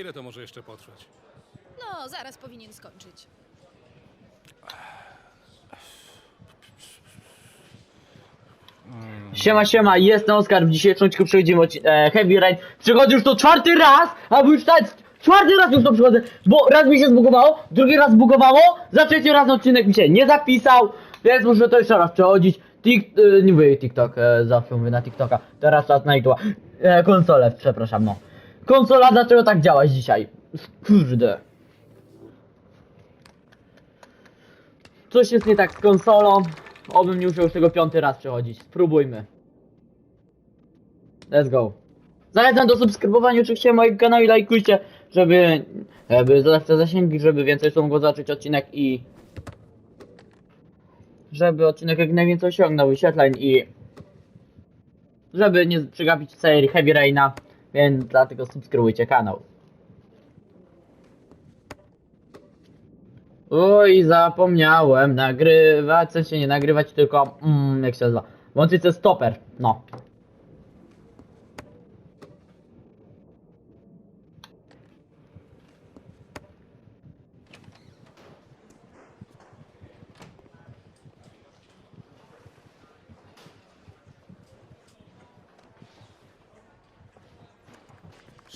Ile to może jeszcze potrwać? No, zaraz powinien skończyć. Siema, siema, jestem Oskar, w dzisiejszym odcinku przechodzimy odci- e, Heavy Rain. Przychodzę już to czwarty raz, albo już tak, czwarty raz już to przychodzę, bo raz mi się zbugowało, drugi raz zbugowało, za trzeci raz odcinek mi się nie zapisał, więc muszę to jeszcze raz przechodzić. Tik, e, nie mówię TikTok, e, zawsze mówię na TikToka, teraz czas na YouTube'a. E, konsolę, przepraszam, no. Konsola, dlaczego tak działać dzisiaj? Kurde. Coś jest nie tak z konsolą. Obym nie musiał już tego piąty raz przechodzić. Spróbujmy. Let's go. Zachęcam do subskrybowania oczywiście mojego kanału i lajkujcie, żeby, żeby zadać te zasięgi, żeby więcej osób mogło zobaczyć odcinek i żeby odcinek jak najwięcej osiągnął wyświetleń i żeby nie przegapić serii Heavy Raina, więc dlatego subskrybujcie kanał. Oj, zapomniałem nagrywać, w sensie nie nagrywać, tylko, mm, jak się nazywa, włączyć stoper, no.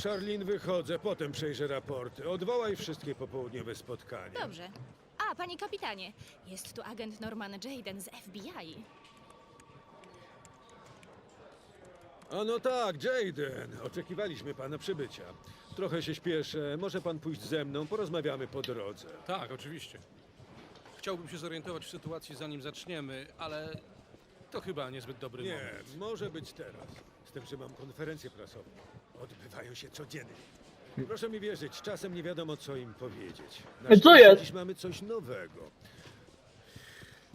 Charlene, wychodzę, potem przejrzę raporty. Odwołaj wszystkie popołudniowe spotkania. Dobrze. A, panie kapitanie, jest tu agent Norman Jaden z FBI. A no tak, Jaden. Oczekiwaliśmy pana przybycia. Trochę się śpieszę. Może pan pójść ze mną, porozmawiamy po drodze. Tak, oczywiście. Chciałbym się zorientować w sytuacji, zanim zaczniemy, ale to chyba niezbyt dobry Nie, moment. może być teraz. Z tym, że mam konferencję prasową. Odbywają się codziennie. Proszę mi wierzyć, czasem nie wiadomo, co im powiedzieć. Na Co szczęście jest? Dziś mamy coś nowego.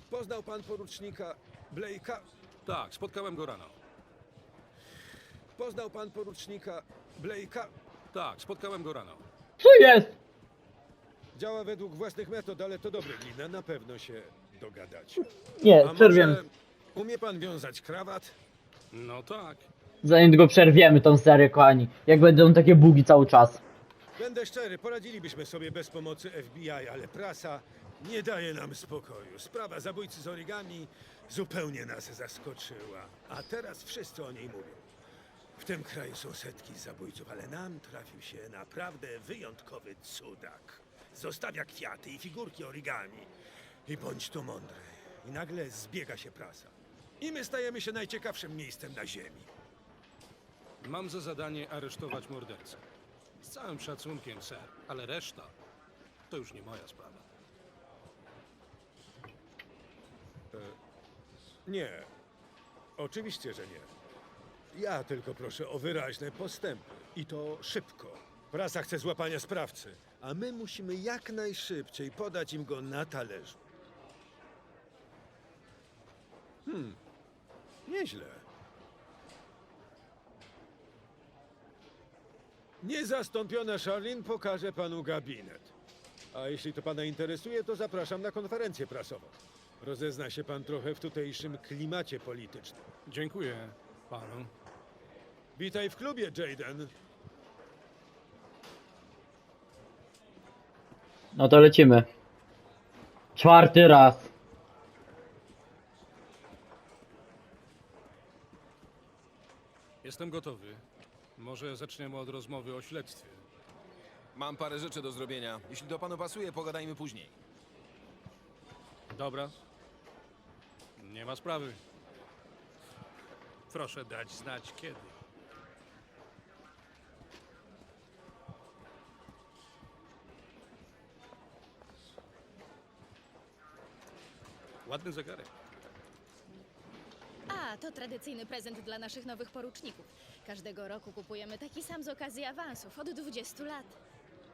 Poznał pan porucznika Blake'a? Tak, spotkałem go rano. Poznał pan porucznika Blake'a? Tak, spotkałem go rano. Co jest? Działa według własnych metod, ale to dobre glina. Na pewno się dogadacie. Nie, A przerwiemy. umie pan wiązać krawat? No tak. Zanim tylko przerwiemy tą serię, kochani. Jak będą takie bugi cały czas. Będę szczery, poradzilibyśmy sobie bez pomocy FBI, ale prasa nie daje nam spokoju. Sprawa zabójcy z origami zupełnie nas zaskoczyła. A teraz wszyscy o niej mówią. W tym kraju są setki zabójców, ale nam trafił się naprawdę wyjątkowy cudak. Zostawia kwiaty i figurki origami. I bądź tu mądry. I nagle zbiega się prasa. I my stajemy się najciekawszym miejscem na ziemi. Mam za zadanie aresztować mordercę. Z całym szacunkiem, ser, ale reszta to już nie moja sprawa. Nie. Oczywiście, że nie. Ja tylko proszę o wyraźne postępy. I to szybko. Prasa chce złapania sprawcy, a my musimy jak najszybciej podać im go na talerzu. Hmm. Nieźle. Niezastąpiona Charlene pokaże panu gabinet. A jeśli to pana interesuje, to zapraszam na konferencję prasową. Rozezna się pan trochę w tutejszym klimacie politycznym. Dziękuję panu. Witaj w klubie, Jaden. No to lecimy. Czwarty raz. Jestem gotowy. Może zaczniemy od rozmowy o śledztwie. Mam parę rzeczy do zrobienia. Jeśli to panu pasuje, pogadajmy później. Dobra. Nie ma sprawy. Proszę dać znać kiedy. Ładny zegarek. A, to tradycyjny prezent dla naszych nowych poruczników. Każdego roku kupujemy taki sam z okazji awansów od 20 lat.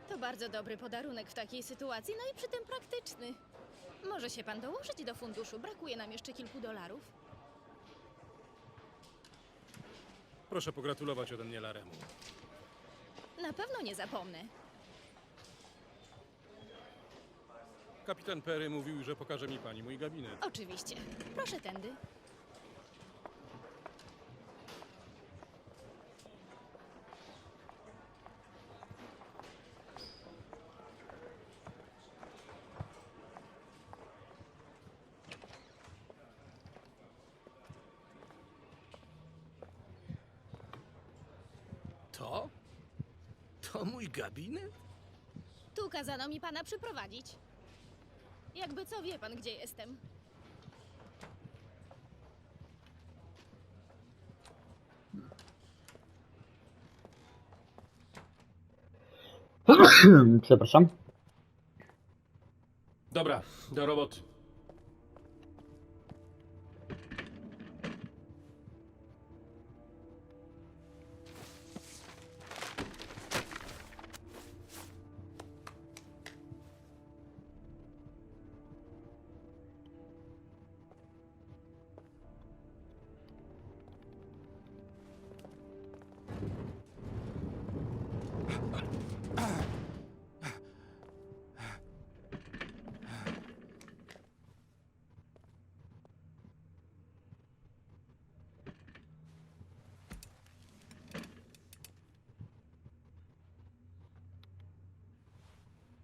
To bardzo dobry podarunek w takiej sytuacji, no i przy tym praktyczny. Może się pan dołożyć do funduszu, brakuje nam jeszcze kilku dolarów. Proszę pogratulować ode mnie Laremu. Na pewno nie zapomnę. Kapitan Perry mówił, że pokaże mi pani mój gabinet. Oczywiście. Proszę tędy. To? To mój gabinet? Tu kazano mi pana przyprowadzić. Jakby co wie pan, gdzie jestem. Przepraszam. Dobra, do roboty.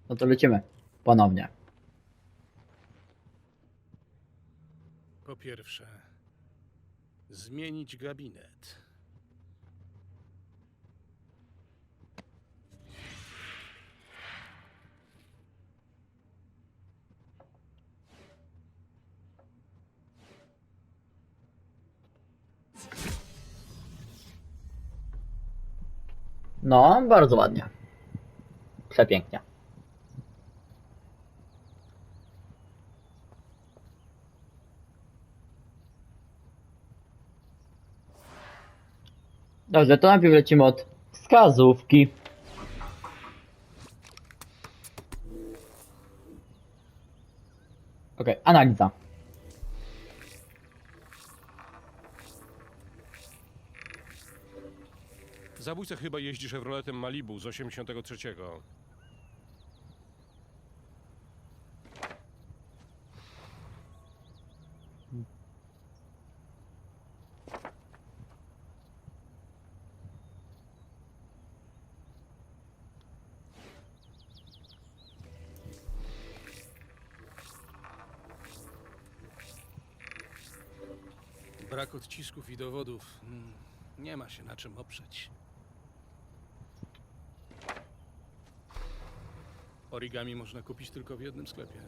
No to lecimy. Ponownie. Po pierwsze, zmienić gabinet. No, bardzo ładnie. Przepięknie. Dobrze, to najpierw lecimy od wskazówki. Okej, analiza. Zabójca chyba jeździ Chevroletem Malibu z 83. Brak odcisków i dowodów. mm, Nie ma się na czym oprzeć. Origami można kupić tylko w jednym sklepie.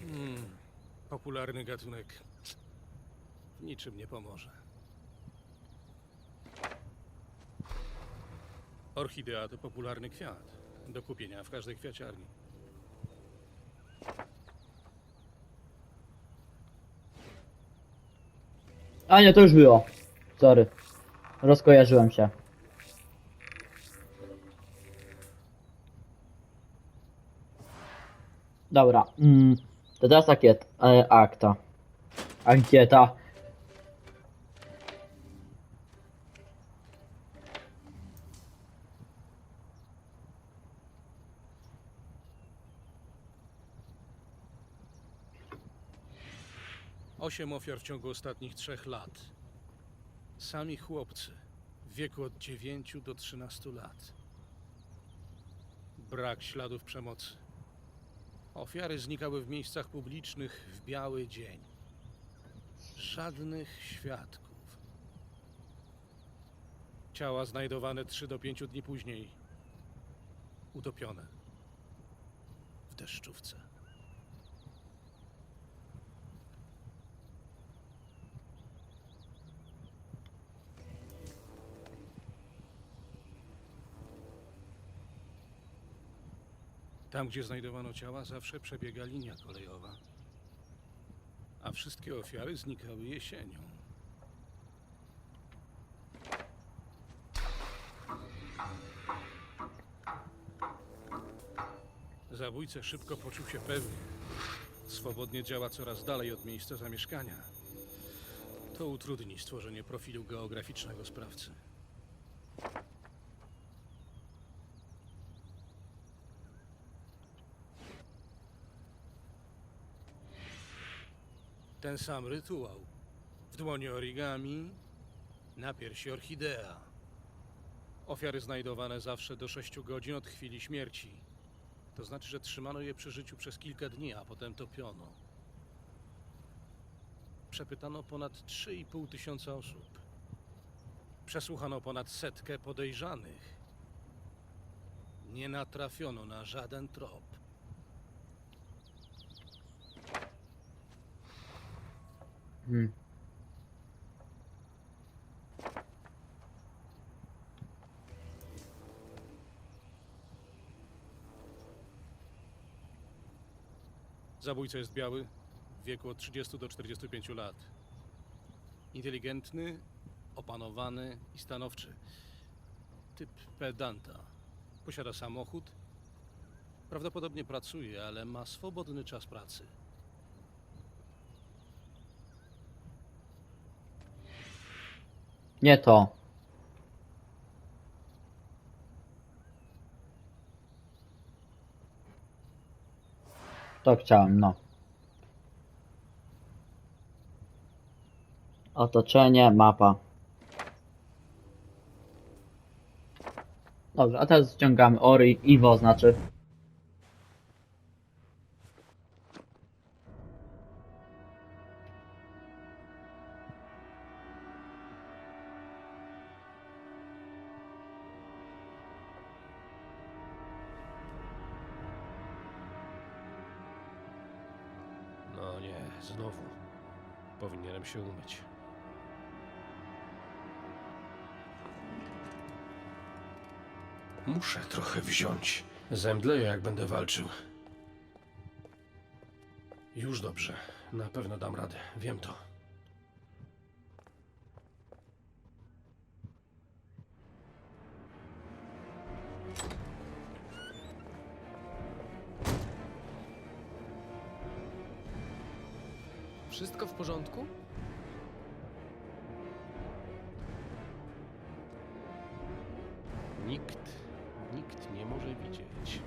Hmm, popularny gatunek niczym nie pomoże. Orchidea to popularny kwiat. Do kupienia w każdej kwiaciarni. A nie, to już było. Sorry. Rozkojarzyłem się. Dobra. Mm, to teraz akiet, e, akta. Ankieta. Osiem ofiar w ciągu ostatnich trzech lat. Sami chłopcy w wieku od 9 do 13 lat. Brak śladów przemocy. Ofiary znikały w miejscach publicznych w biały dzień. Żadnych świadków. Ciała znajdowane 3 do 5 dni później. Utopione. W deszczówce. Tam, gdzie znajdowano ciała, zawsze przebiega linia kolejowa. A wszystkie ofiary znikały jesienią. Zabójca szybko poczuł się pewnie. Swobodnie działa coraz dalej od miejsca zamieszkania. To utrudni stworzenie profilu geograficznego sprawcy. Ten sam rytuał. W dłoni origami, na piersi orchidea. Ofiary znajdowane zawsze do 6 godzin od chwili śmierci. To znaczy, że trzymano je przy życiu przez kilka dni, a potem topiono. Przepytano ponad 3,5 tysiąca osób. Przesłuchano ponad setkę podejrzanych. Nie natrafiono na żaden trop. Hmm. Zabójca jest biały, w wieku od 30 do 45 lat. Inteligentny, opanowany i stanowczy. Typ pedanta. Posiada samochód. Prawdopodobnie pracuje, ale ma swobodny czas pracy. Nie to. To chciałem, no. Otoczenie, mapa. Dobrze, a teraz ściągamy Ori, Iwo znaczy. Się umyć. Muszę trochę wziąć. Zemdleję, jak będę walczył. Już dobrze. Na pewno dam radę. Wiem to. Nikt, nikt nie może widzieć.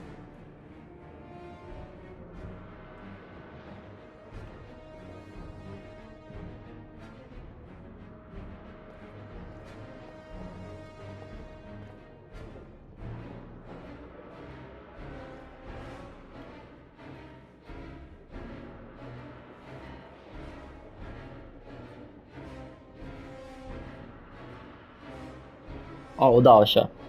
O, udało się.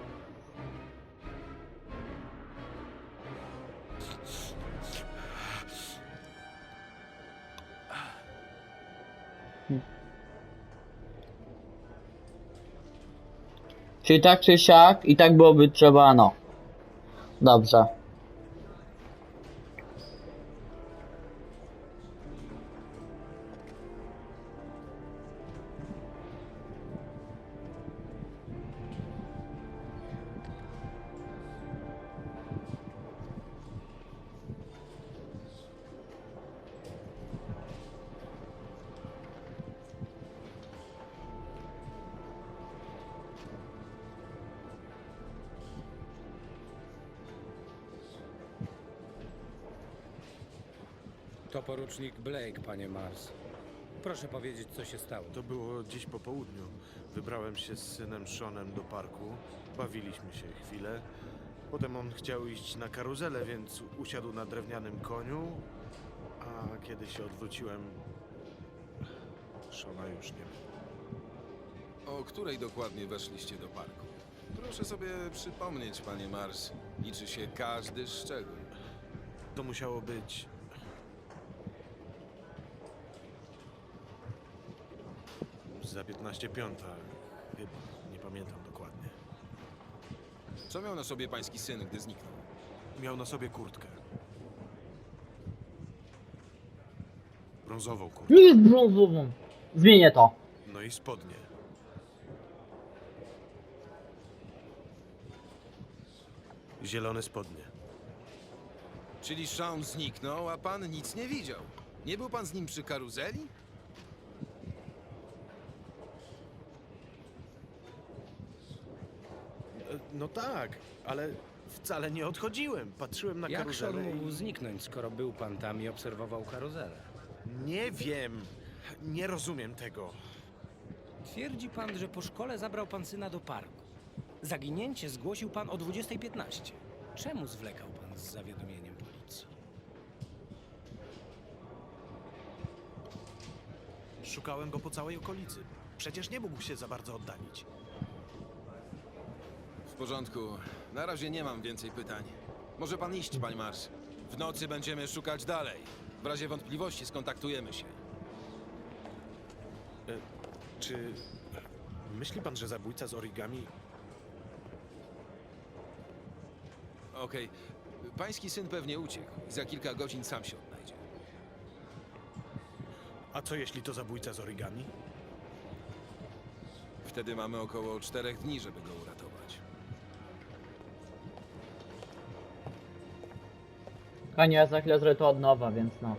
Czyli tak czy siak i tak byłoby trzeba, no. Dobrze. To porucznik Blake, panie Mars. Proszę powiedzieć, co się stało. To było dziś po południu. Wybrałem się z synem Seanem do parku. Bawiliśmy się chwilę. Potem on chciał iść na karuzelę, więc usiadł na drewnianym koniu. A kiedy się odwróciłem, Shona już nie było. O której dokładnie weszliście do parku? Proszę sobie przypomnieć, panie Mars. Liczy się każdy szczegół. To musiało być. Za 15 piąta. Chyba. Nie pamiętam dokładnie. Co miał na sobie pański syn, gdy zniknął? Miał na sobie kurtkę. Brązową kurtkę. Nie jest brązową. Zmienię to. No i spodnie. Zielone spodnie. Czyli Shaun zniknął, a pan nic nie widział. Nie był pan z nim przy karuzeli? E, No tak, ale wcale nie odchodziłem. Patrzyłem na Jak karuzelę mógł i... zniknąć, skoro był pan tam i obserwował karuzelę? Nie wiem. Nie rozumiem tego. Twierdzi pan, że po szkole zabrał pan syna do parku. Zaginięcie zgłosił pan o 20.15. Czemu zwlekał pan z zawiadomieniem policji? Szukałem go po całej okolicy. Przecież nie mógł się za bardzo oddalić. W porządku. Na razie nie mam więcej pytań. Może pan iść, panie Mars. W nocy będziemy szukać dalej. W razie wątpliwości skontaktujemy się. Czy myśli pan, że zabójca z origami Okej. Pański syn pewnie uciekł. Za kilka godzin sam się odnajdzie. A co jeśli to zabójca z origami? Wtedy mamy około czterech dni, żeby go uratować. Konie, ja za chwilę zrobię to od nowa, więc no.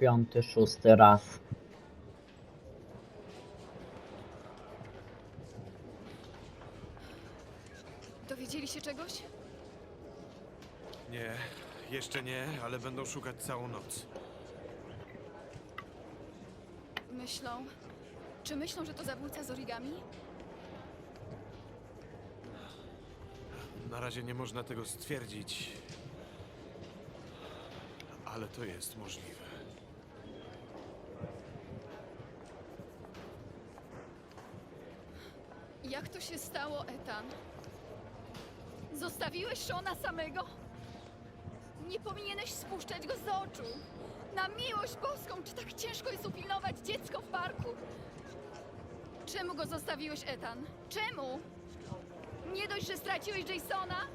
Piąty, szósty raz. Dowiedzieli się czegoś? Nie, jeszcze nie, ale będą szukać całą noc. Myślą. Czy myślą, że to zabójca z origami? Na razie nie można tego stwierdzić. Ale to jest możliwe. Jak to się stało, Ethan? Zostawiłeś Shona samego? Nie powinieneś spuszczać go z oczu. Na miłość boską, czy tak ciężko jest upilnować dziecko w parku? Czemu go zostawiłeś, Ethan? Czemu? Nie dość, że straciłeś Jasona?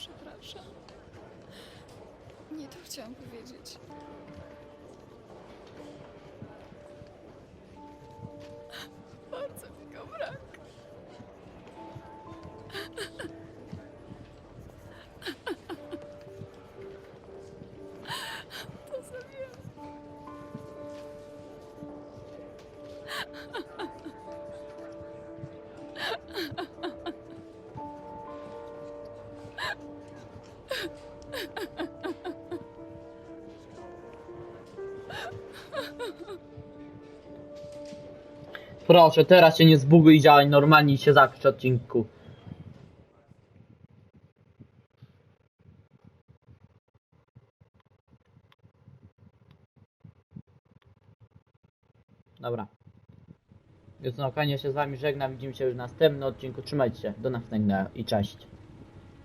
Przepraszam. Nie to chciałam powiedzieć. Bardzo mi go brak. Proszę, teraz się nie zbuguj działaj normalnie i się zapisz odcinku. Dobra. Więc na koniec się z wami żegnam, widzimy się już w następnym odcinku. Trzymajcie się, do następnego i cześć.